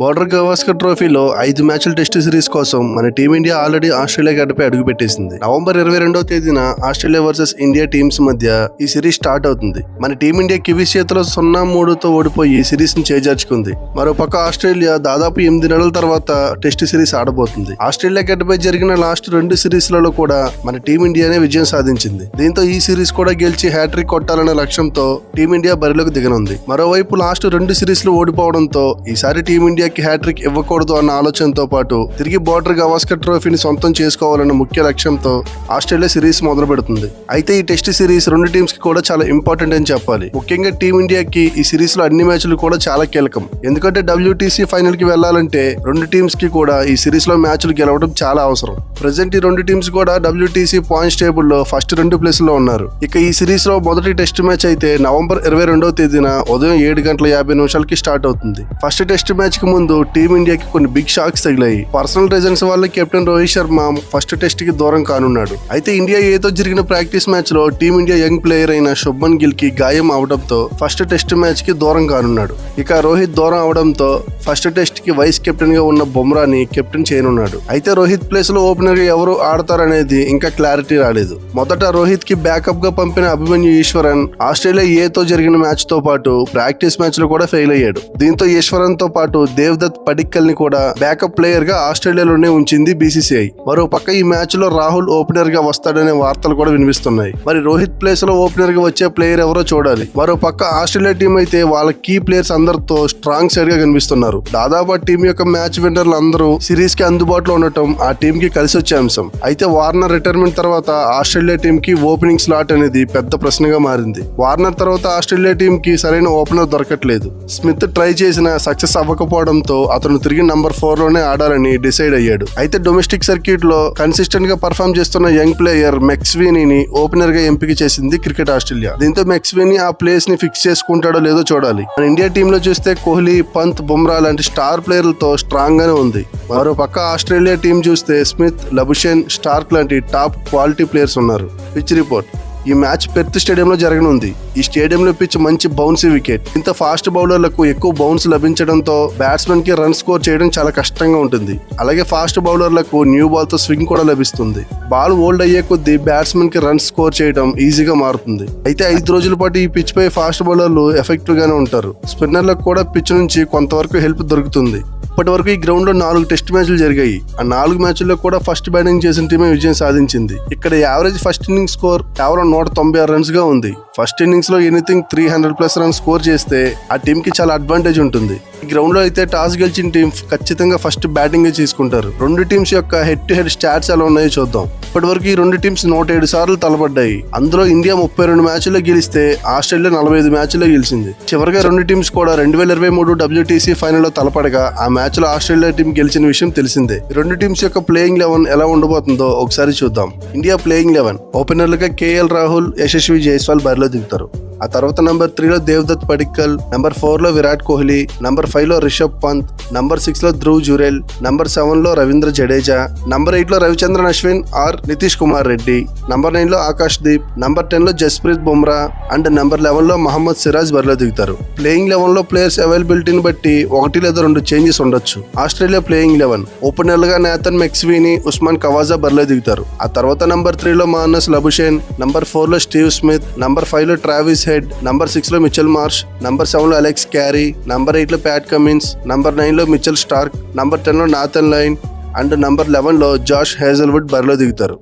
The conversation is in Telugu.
బార్డర్ గవాస్కర్ ట్రోఫీలో ఐదు మ్యాచ్ల టెస్ట్ సిరీస్ కోసం మన టీమిండియా ఆల్రెడీ ఆస్ట్రేలియా గడ్డపై అడుగుపెట్టేసింది నవంబర్ ఇరవై రెండవ తేదీన ఆస్ట్రేలియా వర్సెస్ ఇండియా టీమ్స్ మధ్య ఈ సిరీస్ స్టార్ట్ అవుతుంది. మన టీమిండియా కివీస్ చేతిలో సున్నా మూడుతో ఓడిపోయి సిరీస్ని చేజార్చుకుంది. మరోపక్క ఆస్ట్రేలియా దాదాపు ఎనిమిది నెలల తర్వాత టెస్ట్ సిరీస్ ఆడబోతుంది. ఆస్ట్రేలియా గడ్డపై జరిగిన లాస్ట్ రెండు సిరీస్లలో కూడా మన టీమిండియానే విజయం సాధించింది. దీంతో ఈ సిరీస్ కూడా గెలిచి హ్యాట్రిక్ కొట్టాలనే లక్ష్యంతో టీమిండియా బరిలోకి దిగనుంది. మరోవైపు లాస్ట్ రెండు సిరీస్లు ఓడిపోవడంతో ఈసారి టీమిండియా ఇండియాకి హ్యాట్రిక్ ఇవ్వకూడదు అన్న ఆలోచనతో పాటు తిరిగి బోర్డర్ గవాస్కర్ ట్రోఫీని సొంతం చేసుకోవాలన్న ముఖ్య లక్ష్యంతో ఆస్ట్రేలియా సిరీస్ మొదలు పెడుతుంది అయితే ఈ టెస్ట్ సిరీస్ రెండు టీమ్స్కి కూడా చాలా ఇంపార్టెంట్ అని చెప్పాలి. ముఖ్యంగా టీమిండియాకి ఈ సిరీస్లో అన్ని మ్యాచ్లు కూడా చాలా కీలకం. ఎందుకంటే డబ్ల్యూటీసీ ఫైనల్కి వెళ్ళాలంటే రెండు టీమ్స్కి కూడా ఈ సిరీస్లో మ్యాచ్లు గెలవడం చాలా అవసరం. ప్రజెంట్ ఈ రెండు టీమ్స్ కూడా డబ్ల్యూటీసీ పాయింట్స్ టేబుల్లో ఫస్ట్ రెండు ప్లేస్లో ఉన్నారు. ఇక ఈ సిరీస్లో మొదటి టెస్ట్ మ్యాచ్ అయితే నవంబర్ ఇరవై రెండవ తేదీన ఉదయం ఏడు గంటల యాభై నిమిషాలకి స్టార్ట్ అవుతుంది. ఫస్ట్ టెస్ట్ మ్యాచ్కి ముందు టీమిండియాకి కొన్ని బిగ్ షాక్స్ తగిలాయి. పర్సనల్ రీజన్స్ వల్ల కెప్టెన్ రోహిత్ శర్మ ఫస్ట్ టెస్ట్కి దూరం కానున్నాడు. అయితే ఇండియా ఏతో జరిగిన ప్రాక్టీస్ మ్యాచ్లో టీమిండియా యంగ్ ప్లేయర్ అయిన శుభ్మన్ గిల్కి గాయం అవడంతో ఫస్ట్ టెస్ట్ మ్యాచ్కి దూరం కానున్నాడు. ఇక రోహిత్ దూరం అవడంతో ఫస్ట్ టెస్ట్కి వైస్ కెప్టెన్గా ఉన్న బుమ్రాని కెప్టెన్ చేయనున్నాడు. అయితే రోహిత్ ప్లేస్లో ఓపెనర్గా ఎవరు ఆడతారనేది ఇంకా క్లారిటీ రాలేదు. మొదట రోహిత్కి బ్యాకప్గా పంపిన అభిమన్యు ఈశ్వరన్ ఆస్ట్రేలియా ఏతో జరిగిన మ్యాచ్తో పాటు ప్రాక్టీస్ మ్యాచ్లో కూడా ఫెయిల్ అయ్యాడు. దీంతో ఈశ్వరన్తో పాటు దేవ్దత్ పడిక్కల్ని కూడా బ్యాకప్ ప్లేయర్గా ఆస్ట్రేలియాలోనే ఉంచింది బీసీసీఐ మరో పక్క ఈ మ్యాచ్లో రాహుల్ ఓపెనర్గా వస్తాడనే వార్తలు కూడా వినిపిస్తున్నాయి. మరి రోహిత్ ప్లేస్లో ఓపెనర్గా వచ్చే ప్లేయర్ ఎవరో చూడాలి. మరో పక్క ఆస్ట్రేలియా టీం అయితే వాళ్ళ కీ ప్లేయర్స్ అందరితో స్ట్రాంగ్ సైడ్గా కనిపిస్తున్నారు. దాదాపు ఆ టీం యొక్క మ్యాచ్ విన్నర్లు అందరూ సిరీస్కి అందుబాటులో ఉండటం ఆ టీం కి కలిసి వచ్చే అంశం. అయితే వార్నర్ రిటైర్మెంట్ తర్వాత ఆస్ట్రేలియా టీం కి ఓపెనింగ్ స్లాట్ అనేది పెద్ద ప్రశ్నగా మారింది. వార్నర్ తర్వాత ఆస్ట్రేలియా టీం కి సరైన ఓపెనర్ దొరకట్లేదు. స్మిత్ ట్రై చేసిన సక్సెస్ అవ్వకపోవడం అవ్వకపోవడంతో అతను తిరిగి నంబర్ ఫోర్లోనే ఆడాలని డిసైడ్ అయ్యాడు. అయితే డొమెస్టిక్ సర్క్యూట్లో కన్సిస్టెంట్గా పర్ఫామ్ చేస్తున్న యంగ్ ప్లేయర్ మెక్స్వీని ఓపెనర్గా ఎంపిక చేసింది క్రికెట్ ఆస్ట్రేలియా. దీంతో మెక్స్వీని ఆ ప్లేస్ని ఫిక్స్ చేసుకుంటాడో లేదో చూడాలి. మన ఇండియా టీమ్లో చూస్తే కోహ్లీ పంత్ బుమ్రా లాంటి స్టార్ ప్లేయర్లతో స్ట్రాంగ్ గానే ఉంది. మరో పక్క ఆస్ట్రేలియా టీం చూస్తే స్మిత్ లబుషెన్ స్టార్క్ లాంటి టాప్ క్వాలిటీ ప్లేయర్స్ ఉన్నారు. పిచ్ రిపోర్ట్ ఈ మ్యాచ్ పెర్త్ స్టేడియంలో జరగనుంది. ఈ స్టేడియంలో పిచ్ మంచి బౌన్సీ వికెట్. ఇంత ఫాస్ట్ బౌలర్లకు ఎక్కువ బౌన్స్ లభించడంతో బ్యాట్స్మెన్కి రన్ స్కోర్ చేయడం చాలా కష్టంగా ఉంటుంది. అలాగే ఫాస్ట్ బౌలర్లకు న్యూ బాల్తో స్వింగ్ కూడా లభిస్తుంది. బాల్ ఓల్డ్ అయ్యే కొద్దీ బ్యాట్స్మెన్కి రన్ స్కోర్ చేయడం ఈజీగా మారుతుంది. అయితే ఐదు రోజుల పాటు ఈ పిచ్ పై ఫాస్ట్ బౌలర్లు ఎఫెక్టివ్ గానే ఉంటారు. స్పిన్నర్లకు కూడా పిచ్ నుంచి కొంతవరకు హెల్ప్ దొరుకుతుంది. ఇప్పటి వరకు ఈ గ్రౌండ్లో నాలుగు టెస్ట్ మ్యాచ్లు జరిగాయి. ఆ నాలుగు మ్యాచ్ల్లో కూడా ఫస్ట్ బ్యాటింగ్ చేసిన టీమే విజయం సాధించింది. ఇక్కడ యావరేజ్ ఫస్ట్ ఇన్నింగ్ స్కోర్ కేవలం నూట తొంభై ఆరు రన్స్గా ఉంది. ఫస్ట్ ఇన్నింగ్స్లో anything three hundred plus run score చేస్తే ఆ టీంకి చాలా అడ్వాంటేజ్ ఉంటుంది. ఈ గ్రౌండ్లో అయితే టాస్ గెలిచిన టీం ఖచ్చితంగా ఫస్ట్ బ్యాటింగ్ తీసుకుంటారు రెండు టీమ్స్ యొక్క హెడ్ టు హెడ్ స్టాట్స్ ఎలా ఉన్నాయో చూద్దాం. ఇప్పటి వరకు ఈ రెండు టీమ్స్ నూట ఏడు సార్లు తలపడ్డాయి. అందులో ఇండియా ముప్పై రెండు మ్యాచ్ల్లో గెలిస్తే ఆస్ట్రేలియా నలభై ఐదు మ్యాచ్ల్లో గెలిచింది. చివరిగా రెండు టీమ్స్ కూడా రెండు వేల ఇరవై మూడు డబ్ల్యూటీసీ ఫైనల్లో తలపడగా ఆ మ్యాచ్లో ఆస్ట్రేలియా టీం గెలిచిన విషయం తెలిసిందే. రెండు టీమ్స్ యొక్క ప్లేయింగ్ లెవెన్ ఎలా ఉండబోతుందో ఒకసారి చూద్దాం. ఇండియా ప్లేయింగ్ లెవెన్ ఓపెనర్లుగా కేఎల్ రాహుల్ యశస్వి జైస్వాల్ బరిలో దిగుతారు. ఆ తర్వాత నెంబర్ త్రీలో దేవ్దత్ పడిక్కల్ నంబర్ ఫోర్లో విరాట్ కోహ్లీ నంబర్ ఫైవ్లో రిషబ్ పంత్ నెంబర్ సిక్స్లో ధ్రువ్ జురేల్ నంబర్ సెవెన్లో రవీంద్ర జడేజా నెంబర్ ఎయిట్లో రవిచంద్రన్ అశ్విన్ ఆర్ నితీష్ కుమార్ రెడ్డి నంబర్ నైన్లో ఆకాష్ దీప్ నంబర్ టెన్లో జస్ప్రీత్ బుమ్రా అండ్ నంబర్ లెవెన్లో మహమ్మద్ సిరాజ్ బరిలో దిగుతారు. ప్లేయింగ్ లెవెన్లో ప్లేయర్స్ అవైలబిలిటీని బట్టి ఒకటి లేదా రెండు చేంజెస్ ఉండొచ్చు. ఆస్ట్రేలియా ప్లేయింగ్ లెవెన్ ఓపెనర్గా నేతన్ మెక్స్వీని ఉస్మాన్ కవాజా బరిలో దిగుతారు. ఆ తర్వాత నంబర్ త్రీ లో మానస్ లబుషేన్ నంబర్ ఫోర్లో స్టీవ్ స్మిత్ నంబర్ ఫైవ్లో ట్రావిస్ హెడ్ నంబర్ సిక్స్లో మిచెల్ మార్ష్ నంబర్ సెవెన్లో అలెక్స్ క్యారీ నంబర్ ఎయిట్లో ప్యాట్ కమిన్స్ నంబర్ నైన్లో మిచెల్ స్టార్క్ నంబర్ టెన్లో నాథన్ లైన్ అండ్ నంబర్ లెవెన్లో జాష్ హేజల్వుడ్ బరిలో దిగుతారు.